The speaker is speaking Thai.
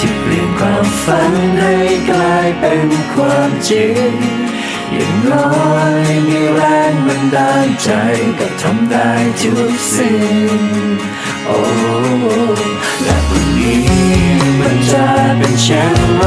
ที่เปลี่ยนความฝันให้กลายเป็นความจริงอย่างน้อยมีแรงมันดาลใจก็ทำได้ทุกสิ่งโอ้และวันนี้มันจะเป็นเช่นไร